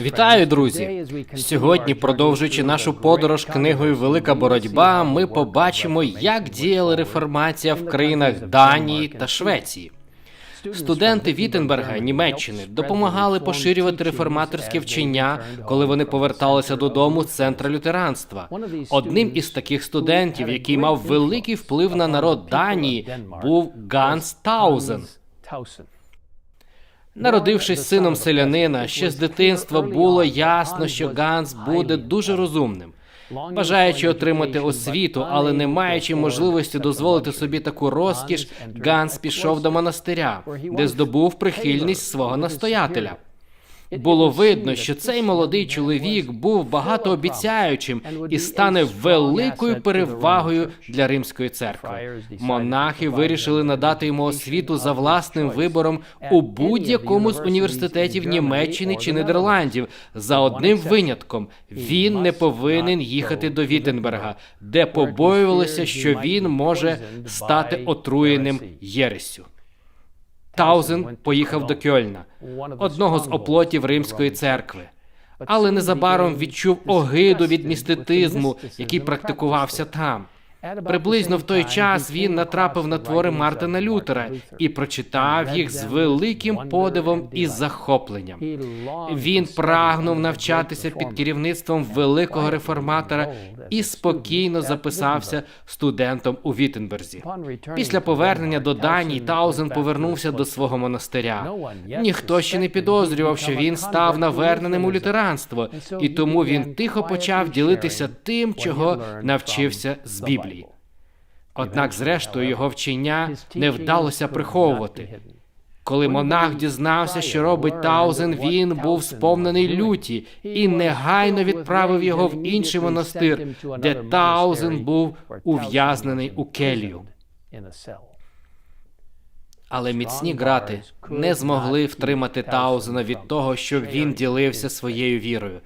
Вітаю, друзі! Сьогодні, продовжуючи нашу подорож книгою Велика боротьба, ми побачимо, як діяла реформація в країнах Данії та Швеції. Студенти Віттенберга, Німеччини, допомагали поширювати реформаторське вчення, коли вони поверталися додому з центра лютеранства. Одним із таких студентів, який мав великий вплив на народ Данії, був Ганс Таузен. Народившись сином селянина, ще з дитинства було ясно, що Ганс буде дуже розумним. Бажаючи отримати освіту, але не маючи можливості дозволити собі таку розкіш, Ганс пішов до монастиря, де здобув прихильність свого настоятеля. Було видно, що цей молодий чоловік був багатообіцяючим і стане великою перевагою для римської церкви. Монахи вирішили надати йому освіту за власним вибором у будь-якому з університетів Німеччини чи Нідерландів за одним винятком: він не повинен їхати до Віттенберга, де побоювалися, що він може стати отруєним єресю. Таузен поїхав до Кьольна, одного з оплотів римської церкви, але незабаром відчув огиду від міститизму, який практикувався там. Приблизно в той час він натрапив на твори Мартина Лютера і прочитав їх з великим подивом і захопленням. Він прагнув навчатися під керівництвом великого реформатора і спокійно записався студентом у Віттенберзі. Після повернення до Данії Таузен повернувся до свого монастиря. Ніхто ще не підозрював, що він став наверненим у лютеранство, і тому він тихо почав ділитися тим, чого навчився з Біблії. Однак, зрештою, його вчення не вдалося приховувати. Коли монах дізнався, що робить Таузен, він був сповнений люті і негайно відправив його в інший монастир, де Таузен був ув'язнений у келію. Але міцні грати не змогли втримати Таузена від того, щоб він ділився своєю вірою.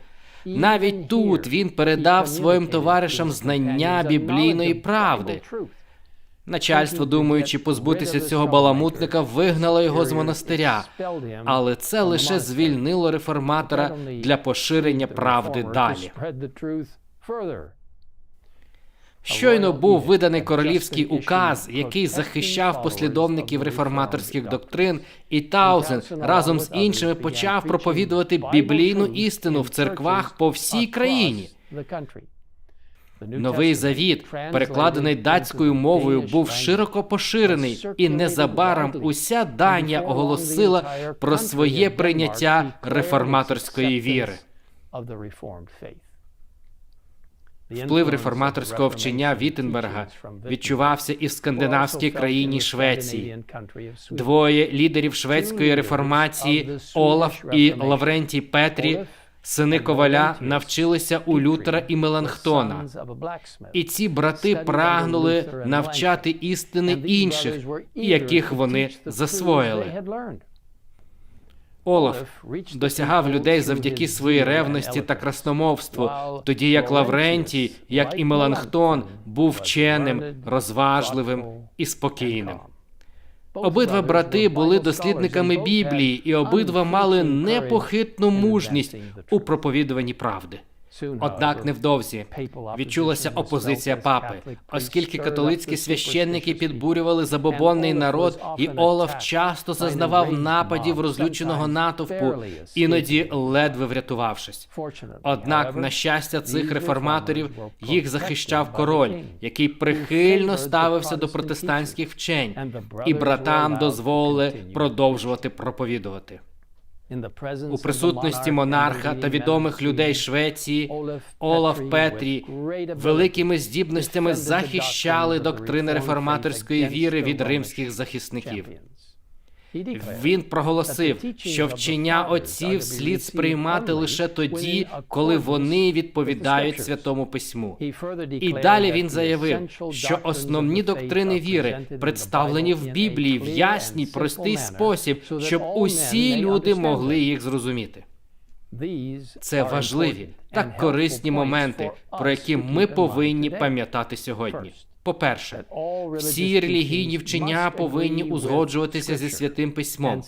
Навіть тут він передав своїм товаришам знання біблійної правди. Начальство, думаючи позбутися цього баламутника, вигнало його з монастиря, але це лише звільнило реформатора для поширення правди далі. Щойно був виданий королівський указ, який захищав послідовників реформаторських доктрин, і Таузен разом з іншими почав проповідувати біблійну істину в церквах по всій країні. Новий завіт, перекладений датською мовою, був широко поширений, і незабаром уся Данія оголосила про своє прийняття реформаторської віри. Вплив реформаторського вчення Віттенберга відчувався і в скандинавській країні Швеції. Двоє лідерів шведської реформації Олаф і Лаврентій Петрі, сини коваля, навчилися у Лютера і Меланхтона. І ці брати прагнули навчати істини інших, яких вони засвоїли. Олаф досягав людей завдяки своїй ревності та красномовству, тоді як Лаврентій, як і Меланхтон, був вченим, розважливим і спокійним. Обидва брати були дослідниками Біблії, і обидва мали непохитну мужність у проповідуванні правди. Однак невдовзі відчулася опозиція папи, оскільки католицькі священники підбурювали забобонний народ, і Олаф часто зазнавав нападів розлюченого натовпу, іноді ледве врятувавшись. Однак, на щастя, цих реформаторів їх захищав король, який прихильно ставився до протестантських вчень, і братам дозволили продовжувати проповідувати. У присутності монарха та відомих людей Швеції Олаф Петрі великими здібностями захищали доктрини реформаторської віри від римських захисників. Він проголосив, що вчення отців слід сприймати лише тоді, коли вони відповідають святому письму. І далі він заявив, що основні доктрини віри представлені в Біблії в ясній, простий спосіб, щоб усі люди могли їх зрозуміти. Це важливі та корисні моменти, про які ми повинні пам'ятати сьогодні. По-перше, всі релігійні вчення повинні узгоджуватися зі святим письмом.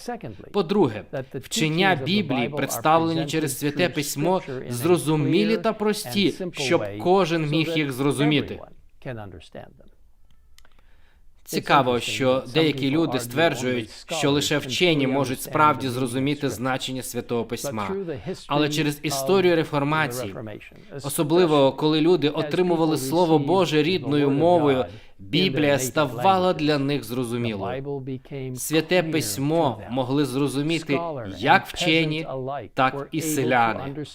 По-друге, вчення Біблії, представлені через святе письмо, зрозумілі та прості, щоб кожен міг їх зрозуміти. Цікаво, що деякі люди стверджують, що лише вчені можуть справді зрозуміти значення святого письма. Але через історію реформації, особливо коли люди отримували слово Боже рідною мовою, Біблія ставала для них зрозумілою. Святе письмо могли зрозуміти як вчені, так і селяни.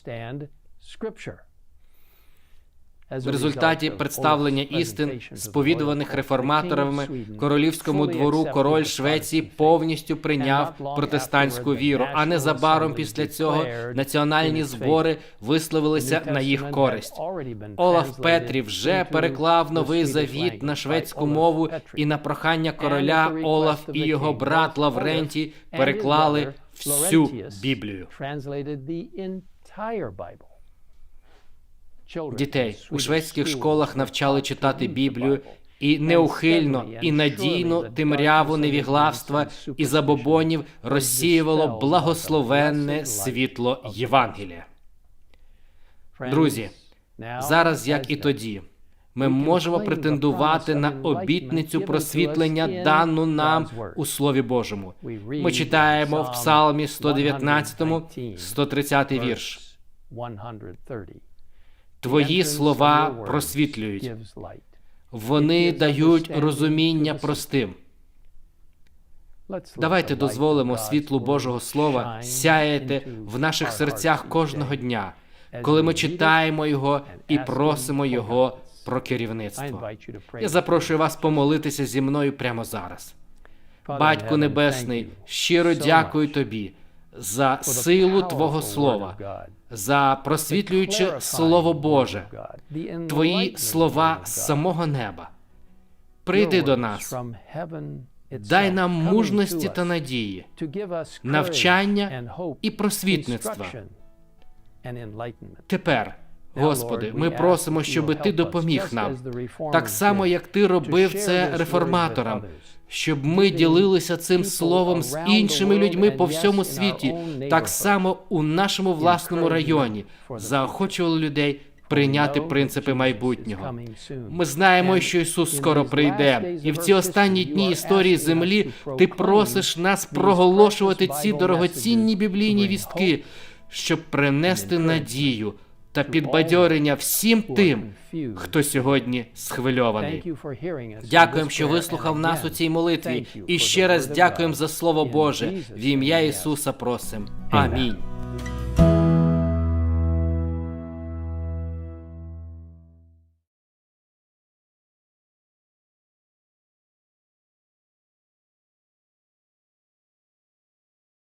В результаті представлення істин, сповідуваних реформаторами, королівському двору король Швеції повністю прийняв протестантську віру. А незабаром після цього національні збори висловилися на їх користь. Олаф Петрі вже переклав новий завіт на шведську мову, і на прохання короля Олаф і його брат Лаврентій переклали всю Біблію. Дітей у шведських школах навчали читати Біблію. І неухильно і надійно темряву невіглавства і забобонів розсіювало благословенне світло Євангелія. Друзі, зараз, як і тоді, ми можемо претендувати на обітницю просвітлення, дану нам у Слові Божому. Ми читаємо в Псалмі 119, 130 вірш. Твої слова просвітлюють, вони дають розуміння простим. Давайте дозволимо світлу Божого Слова сяяти в наших серцях кожного дня, коли ми читаємо його і просимо Його про керівництво. Я запрошую вас помолитися зі мною прямо зараз. Батьку Небесний, щиро дякую тобі за силу Твого Слова, за просвітлююче Слово Боже, Твої слова з самого неба. Прийди до нас, дай нам мужності та надії, навчання і просвітництва. Тепер, Господи, ми просимо, щоб Ти допоміг нам, так само, як Ти робив це реформаторам, щоб ми ділилися цим словом з іншими людьми по всьому світі, так само у нашому власному районі, заохочували людей прийняти принципи майбутнього. Ми знаємо, що Ісус скоро прийде, і в ці останні дні історії землі ти просиш нас проголошувати ці дорогоцінні біблійні вістки, щоб принести надію та підбадьорення всім тим, хто сьогодні схвильований. Дякуємо, що вислухав нас у цій молитві, і ще раз дякуємо за Слово Боже. В ім'я Ісуса просим. Амінь.